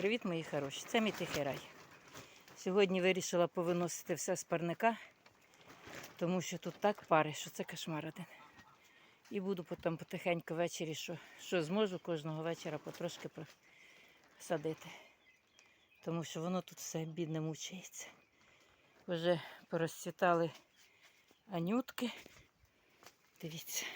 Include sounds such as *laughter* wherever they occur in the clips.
Привіт, мої хороші! Це мій тихий рай. Сьогодні вирішила повиносити все з парника, тому що тут так пари, що це кошмар один. І буду потім потихеньку ввечері, що, що зможу кожного вечора потрошки садити. Тому що воно тут все бідне мучається. Вже порозцвітали анютки. Дивіться.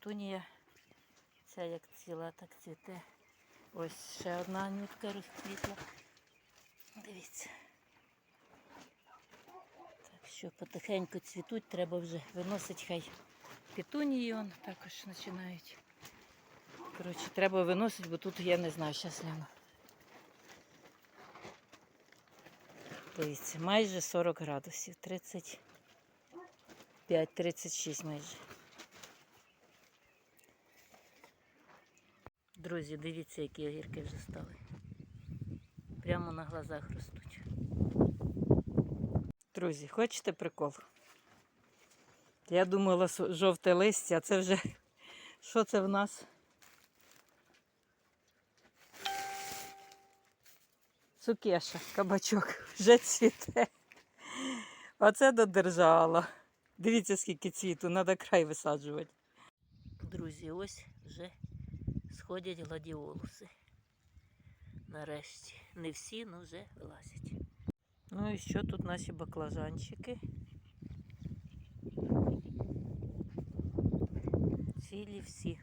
Петунія. Ця як ціла, так цвіте. Ось ще одна анютка розквітла. Дивіться. Так що потихеньку цвітуть, треба вже виносити хай петунії он також починають. Коротше, треба виносити, бо тут я не знаю, зараз гляну. Дивіться, майже 40 градусів, 35-36 майже. Друзі, дивіться, які огірки вже стали. Прямо на глазах ростуть. Друзі, хочете прикол? Я думала, жовте листя, а це вже *laughs* що це в нас? Цукеша, кабачок, *laughs* вже цвіте. Оце додержала. Дивіться, скільки цвіту, треба край висаджувати. Друзі, ось вже сходять гладіолуси. Нарешті. Не всі, але вже вилазять. Ну і що тут наші баклажанчики? Цілі всі.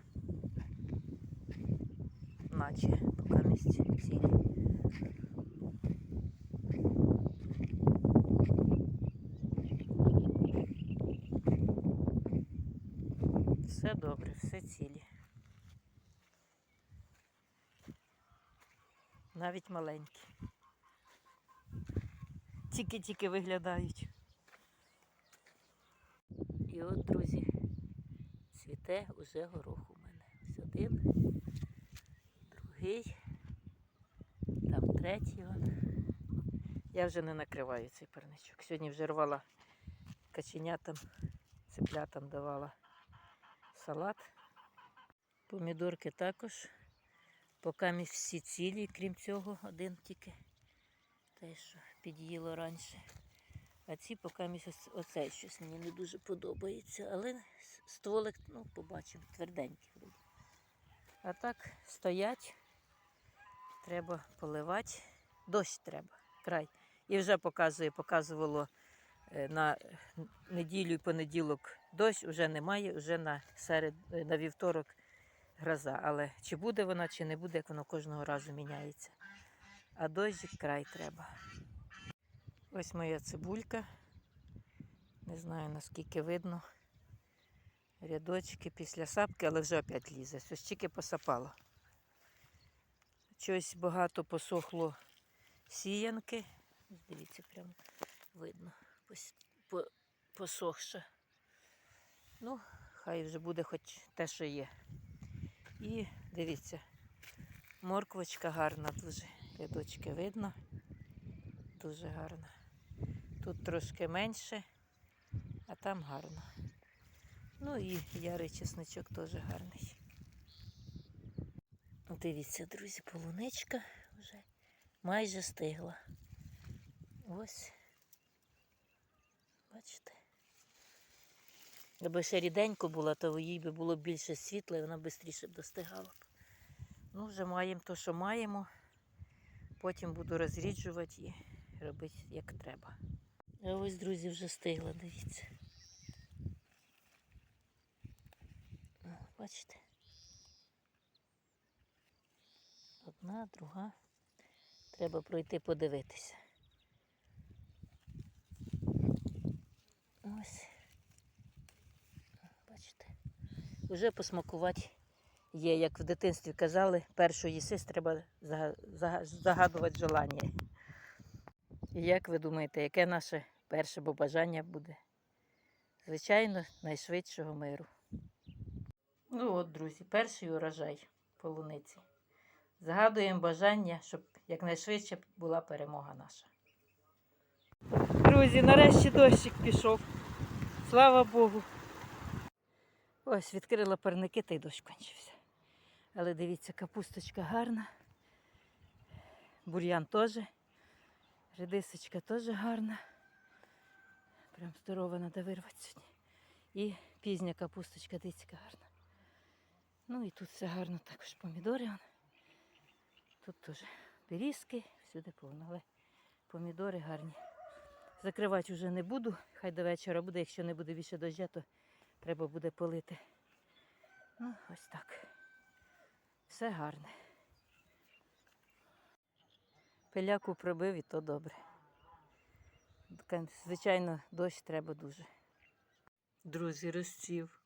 Наче поки місці цілі. Все добре, все цілі. Навіть маленькі. Тільки-тільки виглядають. І от, друзі, цвіте уже горох у мене. Ось один, другий, там третій. Я вже не накриваю цей парничок. Сьогодні вже рвала каченятам, цеплятам давала салат. Помідорки також. Поки ми всі цілі, крім цього, один тільки те, що під'їло раніше. А ці поки ми ось оцей щось мені не дуже подобається. Але стволик, ну, побачимо, тверденький. А так стоять, треба поливати. Дощ треба, край. І вже показує, показувало е, на неділю і понеділок дощ, вже немає, вже на серед, е, на вівторок гроза. Але чи буде вона, чи не буде, як воно кожного разу міняється. А дощик край треба. Ось моя цибулька. Не знаю наскільки видно. Рядочки після сапки, але вже опять лізе. Ось тільки посапало. Щось багато посохло сіянки. Дивіться, прямо видно. Посохше. Ну, хай вже буде хоч те, що є. І дивіться, морквочка гарна дуже. Рядочки видно. Дуже гарна. Тут трошки менше, а там гарно. Ну і ярий чесничок теж гарний. Дивіться, друзі, полуничка вже майже стигла. Ось. Бачите? Якби ще ріденько була, то їй би було більше світла і вона швидше б достигала. Ну, вже маємо те, що маємо. Потім буду розріджувати і робити як треба. А ось, друзі, вже стигла, дивіться. Бачите? Одна, друга. Треба пройти подивитися. Ось. Бачите. Уже посмакувати є, як в дитинстві казали, першу їсись треба зага- зага- загадувати желання. І як ви думаєте, яке наше перше побажання буде? Звичайно, найшвидшого миру. Ну от, друзі, перший урожай полуниці. Загадуємо бажання, щоб якнайшвидше була перемога наша. Друзі, нарешті дощик пішов. Слава Богу. Ось, відкрила парники та й дощ кончився. Але дивіться, капусточка гарна. Бур'ян теж. Редисочка теж гарна. Прям здорова треба вирвати сьогодні. І пізня капусточка, дивіться, гарна. Ну і тут все гарно, також помідори. Тут теж берізки, всюди повно, але помідори гарні. Закривати вже не буду, хай до вечора буде, якщо не буде більше дождя, то треба буде полити. Ну, ось так. Все гарне. Пиляку пробив і то добре. Звичайно, дощ треба дуже. Друзі, розців.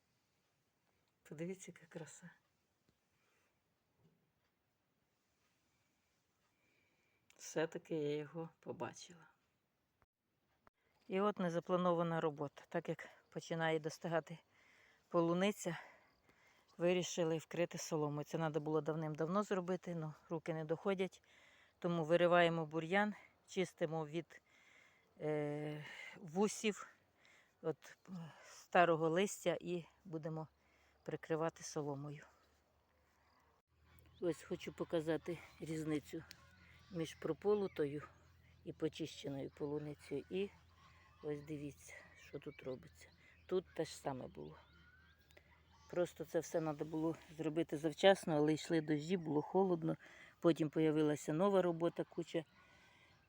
Подивіться, яка краса. Все-таки я його побачила. І от незапланована робота. Так як починає достигати полуниця, вирішили вкрити соломою. Це треба було давним-давно зробити, але руки не доходять. Тому вириваємо бур'ян, чистимо від е, вусів, е, старого листя і будемо прикривати соломою. Ось хочу показати різницю між прополутою і почищеною полуницею. І ось дивіться, що тут робиться. Тут те ж саме було. Просто це все треба було зробити завчасно, але йшли дощі, було холодно. Потім з'явилася нова робота, куча.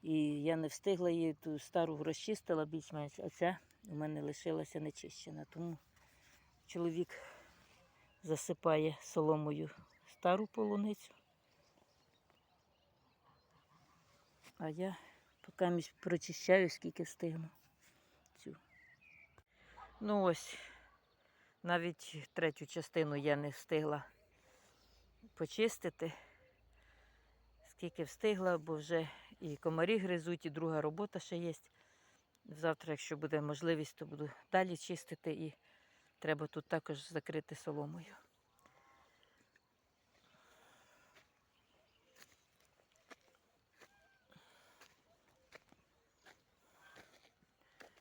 І я не встигла її ту стару розчистила більш-менш, а ця у мене лишилася нечищена. Тому чоловік засипає соломою стару полуницю. А я поки прочищаю, скільки встигну. Ну ось, навіть третю частину я не встигла почистити. Скільки встигла, бо вже і комарі гризуть, і друга робота ще є. Завтра, якщо буде можливість, то буду далі чистити і треба тут також закрити соломою.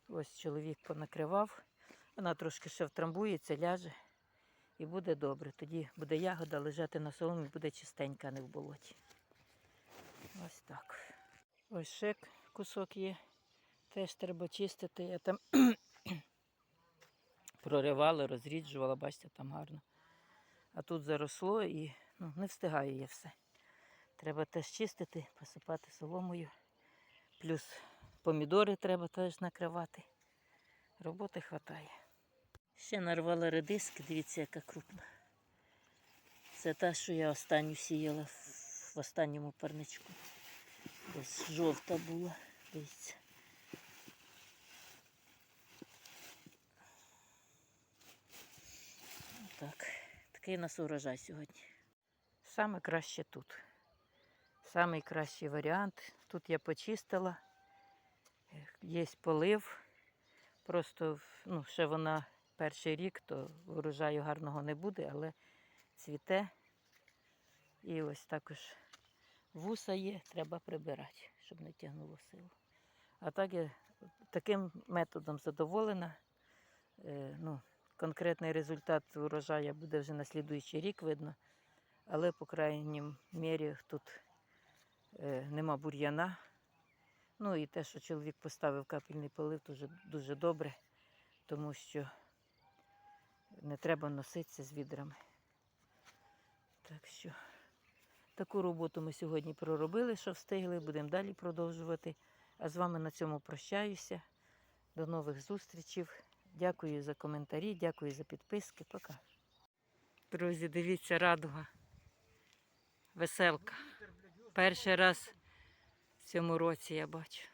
Ось чоловік понакривав. Вона трошки ще втрамбується, ляже і буде добре. Тоді буде ягода лежати на соломі, буде чистенька, а не в болоті. Ось так. Ось ще кусок є. Теж треба чистити. Я там *clears throat* проривала, розріджувала, бачите, там гарно. А тут заросло і ну, не встигаю я все. Треба теж чистити, посипати соломою. Плюс помідори треба теж накривати. Роботи вистачає. Ще нарвала редиски, дивіться, яка крупна. Це та, що я останню сіяла в останньому парничку. Десь жовта була, дивіться. Так, такий у нас урожай сьогодні. Саме краще тут. Самий кращий варіант. Тут я почистила, є полив. Просто ну, ще вона перший рік, то урожаю гарного не буде, але цвіте. І ось також вуса є, треба прибирати, щоб не тягнуло силу. А так я таким методом задоволена. Е, ну, конкретний результат урожаю буде вже на слідуючий рік видно. Але, по крайній мірі, тут е, нема бур'яна. Ну і те, що чоловік поставив капельний полив, дуже, дуже добре, тому що не треба носитися з відрами. Так що таку роботу ми сьогодні проробили, що встигли, будемо далі продовжувати. А з вами на цьому прощаюся. До нових зустрічей. Дякую за коментарі, дякую за підписки. Пока. Друзі, дивіться, радуга. Веселка. Перший раз в цьому році я бачу.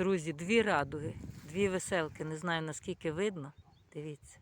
Друзі, дві радуги, дві веселки. Не знаю наскільки видно. Дивіться.